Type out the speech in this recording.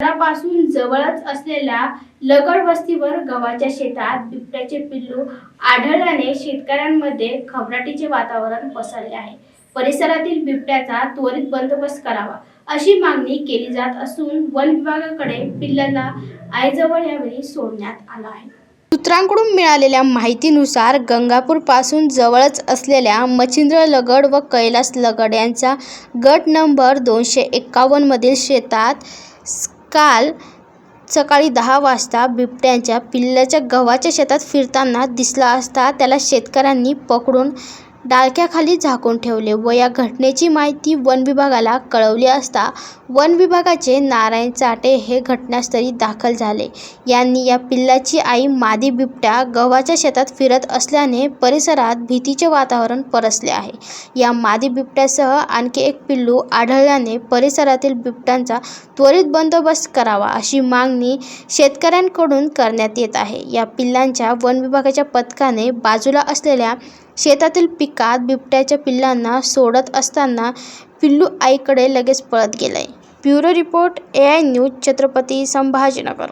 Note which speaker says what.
Speaker 1: शहरापासून जवळच असलेल्या लगड वस्तीवर गव्हाच्या शेतात बिबट्याचे पिल्लू आढळल्याने शेतकऱ्यांमध्ये घबराटीचे वातावरण पसरले आहे. परिसरातील बिबट्याचा त्वरित बंदोबस्त करावा अशी मागणी केली जात असून वन विभागाकडे पिल्लाला आईजवळ यावेळी सोडण्यात आला आहे. सूत्रांकडून मिळालेल्या माहितीनुसार गंगापूरपासून जवळच असलेल्या मच्छिंद्र लगड व कैलास लगड यांचा गट नंबर दोनशे एक्कावन्नमधील शेतात काल सकाळी दहा वाजता बिबट्याच्या पिल्लाच्या गव्हाच्या शेतात फिरताना दिसला असता त्याला शेतकऱ्यांनी पकडून डाळक्याखाली झाकून ठेवले व या घटनेची माहिती वन विभागाला कळवली असता वन विभागाचे नारायण चाटे हे घटनास्थळी दाखल झाले. यांनी या पिल्लाची आई मादी बिबट्या गव्हाच्या शेतात फिरत असल्याने परिसरात भीतीचे वातावरण परसले आहे. या मादी बिबट्यासह आणखी एक पिल्लू आढळल्याने परिसरातील बिबट्यांचा त्वरित बंदोबस्त करावा अशी मागणी शेतकऱ्यांकडून करण्यात येत आहे. या पिल्लांच्या वन विभागाच्या पथकाने बाजूला असलेल्या शेतातील पिकात बिबट्याच्या पिल्लांना सोडत असताना पिल्लू आईकडे लगेच पळत गेलंय. Bureau report A I news Chhatrapati Sambhajinagar.